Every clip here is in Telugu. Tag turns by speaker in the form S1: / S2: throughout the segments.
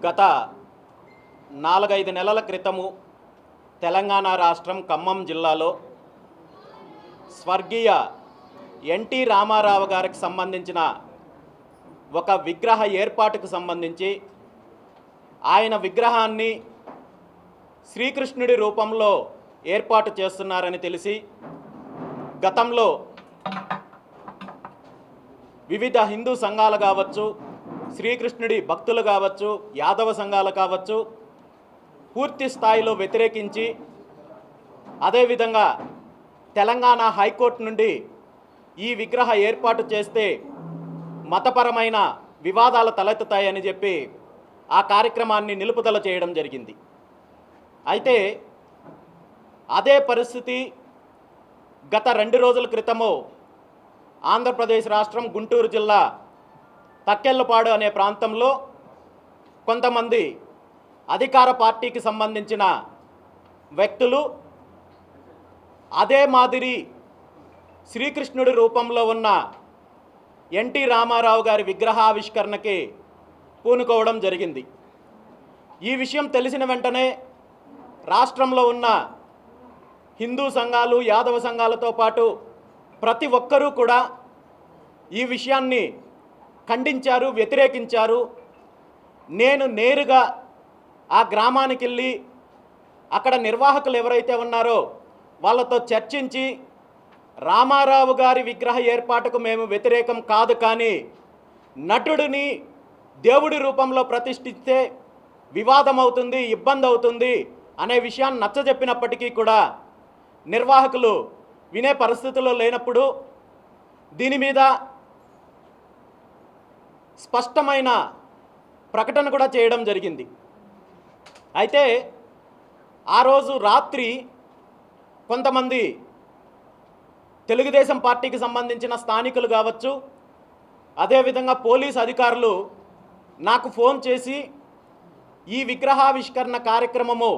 S1: గత నాలుగైదు నెలల క్రితము తెలంగాణ రాష్ట్రం ఖమ్మం జిల్లాలో స్వర్గీయ ఎన్టీ రామారావు గారికి సంబంధించిన ఒక విగ్రహ ఏర్పాటుకు సంబంధించి ఆయన విగ్రహాన్ని శ్రీకృష్ణుడి రూపంలో ఏర్పాటు చేస్తున్నారని తెలిసి గతంలో వివిధ హిందూ సంఘాలు కావచ్చు శ్రీకృష్ణుడి భక్తులు కావచ్చు యాదవ సంఘాలు కావచ్చు పూర్తి స్థాయిలో వ్యతిరేకించి అదేవిధంగా తెలంగాణ హైకోర్టు నుండి ఈ విగ్రహ ఏర్పాటు చేస్తే మతపరమైన వివాదాలు తలెత్తుతాయని చెప్పి ఆ కార్యక్రమాన్ని నిలుపుదల చేయడం జరిగింది. అయితే అదే పరిస్థితి గత రెండు రోజుల క్రితము ఆంధ్రప్రదేశ్ రాష్ట్రం గుంటూరు జిల్లా తక్కెళ్ళపాడు అనే ప్రాంతంలో కొంతమంది అధికార పార్టీకి సంబంధించిన వ్యక్తులు అదే మాదిరి శ్రీకృష్ణుడి రూపంలో ఉన్న ఎన్టీ రామారావు గారి విగ్రహావిష్కరణకి పూనుకోవడం జరిగింది. ఈ విషయం తెలిసిన వెంటనే రాష్ట్రంలో ఉన్న హిందూ సంఘాలు యాదవ సంఘాలతో పాటు ప్రతి ఒక్కరూ కూడా ఈ విషయాన్ని ఖండించారు వ్యతిరేకించారు. నేను నేరుగా ఆ గ్రామానికి వెళ్ళి అక్కడ నిర్వాహకులు ఎవరైతే ఉన్నారో వాళ్ళతో చర్చించి రామారావు గారి విగ్రహ ఏర్పాటుకు మేము వ్యతిరేకం కాదు కానీ నటుడిని దేవుడి రూపంలో ప్రతిష్ఠిస్తే వివాదం అవుతుంది ఇబ్బంది అవుతుంది అనే విషయాన్ని నచ్చజెప్పినప్పటికీ కూడా నిర్వాహకులు వినే పరిస్థితుల్లో లేనప్పుడు దీని మీద స్పష్టమైన ప్రకటన కూడా చేయడం జరిగింది. అయితే ఆ రోజు రాత్రి కొంతమంది తెలుగుదేశం పార్టీకి సంబంధించిన స్థానికులు కావచ్చు అదేవిధంగా పోలీస్ అధికారులు నాకు ఫోన్ చేసి ఈ విగ్రహావిష్కరణ కార్యక్రమము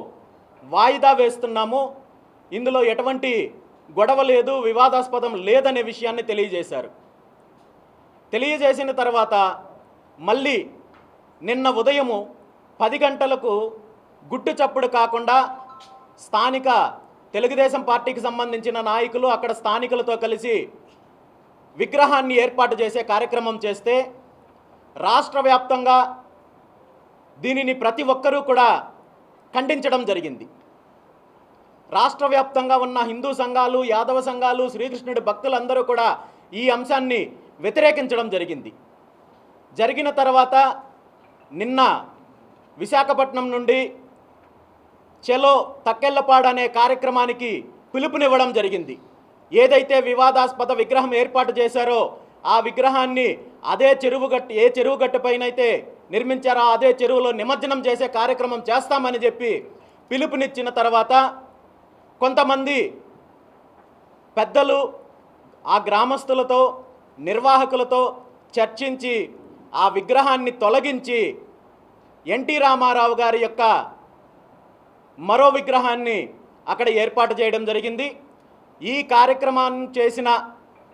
S1: వాయిదా వేస్తున్నాము ఇందులో ఎటువంటి గొడవ లేదు వివాదాస్పదం లేదనే విషయాన్ని తెలియజేశారు. తెలియజేసిన తర్వాత మళ్ళీ నిన్న ఉదయము పది గంటలకు గుట్టు చప్పుడు కాకుండా స్థానిక తెలుగుదేశం పార్టీకి సంబంధించిన నాయకులు అక్కడ స్థానికులతో కలిసి విగ్రహాన్ని ఏర్పాటు చేసే కార్యక్రమం చేస్తే రాష్ట్ర వ్యాప్తంగా దీనిని ప్రతి ఒక్కరూ కూడా ఖండించడం జరిగింది. రాష్ట్ర వ్యాప్తంగా ఉన్న హిందూ సంఘాలు యాదవ సంఘాలు శ్రీకృష్ణుడి భక్తులందరూ కూడా ఈ అంశాన్ని వ్యతిరేకించడం జరిగింది. జరిగిన తర్వాత నిన్న విశాఖపట్నం నుండి చెలో తక్కెళ్ళపాడు అనే కార్యక్రమానికి పిలుపునివ్వడం జరిగింది. ఏదైతే వివాదాస్పద విగ్రహం ఏర్పాటు చేశారో ఆ విగ్రహాన్ని అదే చెరువు గట్టి ఏ చెరువు గట్టుపైనైతే నిర్మించారో అదే చెరువులో నిమజ్జనం చేసే కార్యక్రమం చేస్తామని చెప్పి పిలుపునిచ్చిన తర్వాత కొంతమంది పెద్దలు ఆ గ్రామస్తులతో నిర్వాహకులతో చర్చించి ఆ విగ్రహాన్ని తొలగించి ఎన్టీ రామారావు గారి యొక్క మరో విగ్రహాన్ని అక్కడ ఏర్పాటు చేయడం జరిగింది. ఈ కార్యక్రమాన్ని చేసిన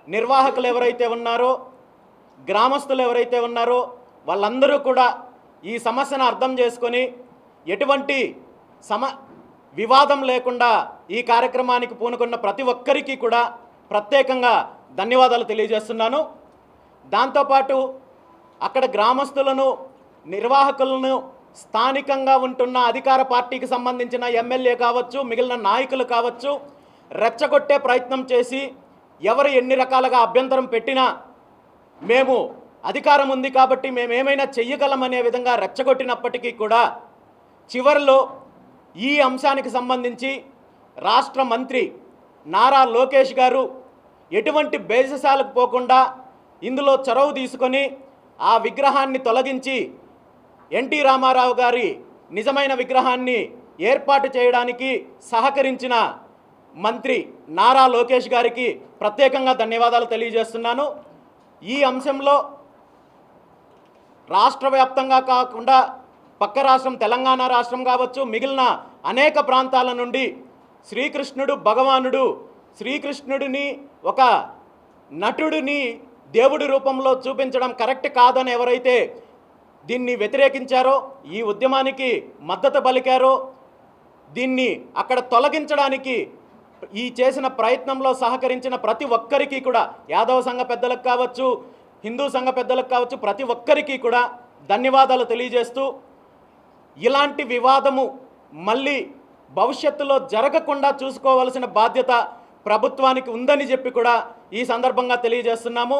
S1: నిర్వాహకులు ఎవరైతే ఉన్నారో గ్రామస్తులు ఎవరైతే ఉన్నారో వాళ్ళందరూ కూడా ఈ సమస్యను అర్థం చేసుకొని ఎటువంటి సమ వివాదం లేకుండా ఈ కార్యక్రమానికి పూనుకున్న ప్రతి ఒక్కరికి కూడా ప్రత్యేకంగా ధన్యవాదాలు తెలియజేస్తున్నాను. దాంతోపాటు అక్కడ గ్రామస్తులను నిర్వాహకులను స్థానికంగా ఉంటున్న అధికార పార్టీకి సంబంధించిన ఎమ్మెల్యే కావచ్చు మిగిలిన నాయకులు కావచ్చు రెచ్చగొట్టే ప్రయత్నం చేసి ఎవరు ఎన్ని రకాలుగా అభ్యంతరం పెట్టినా మేము అధికారం ఉంది కాబట్టి మేము ఏమైనా చెయ్యగలమనే విధంగా రెచ్చగొట్టినప్పటికీ కూడా చివరిలో ఈ అంశానికి సంబంధించి రాష్ట్ర మంత్రి నారా లోకేష్ గారు ఎటువంటి బేససాలకు పోకుండా ఇందులో చొరవ తీసుకొని ఆ విగ్రహాన్ని తొలగించి ఎన్టీ రామారావు గారి నిజమైన విగ్రహాన్ని ఏర్పాటు చేయడానికి సహకరించిన మంత్రి నారా లోకేష్ గారికి ప్రత్యేకంగా ధన్యవాదాలు తెలియజేస్తున్నాను. ఈ అంశంలో రాష్ట్ర వ్యాప్తంగా కాకుండా పక్క రాష్ట్రం తెలంగాణ రాష్ట్రం కావచ్చు మిగిలిన అనేక ప్రాంతాల నుండి శ్రీకృష్ణుడు భగవానుడు శ్రీకృష్ణుడిని ఒక నటుడిని దేవుడి రూపంలో చూపించడం కరెక్ట్ కాదని ఎవరైతే దీన్ని వ్యతిరేకించారో ఈ ఉద్యమానికి మద్దతు పలికారో దీన్ని అక్కడ తొలగించడానికి ఈ చేసిన ప్రయత్నంలో సహకరించిన ప్రతి ఒక్కరికి కూడా యాదవ సంఘ పెద్దలకు కావచ్చు హిందూ సంఘ పెద్దలకు కావచ్చు ప్రతి ఒక్కరికి కూడా ధన్యవాదాలు తెలియజేస్తూ ఇలాంటి వివాదము మళ్ళీ భవిష్యత్తులో జరగకుండా చూసుకోవలసిన బాధ్యత ప్రభుత్వానికి ఉందని చెప్పి కూడా ఈ సందర్భంగా తెలియజేస్తున్నాము.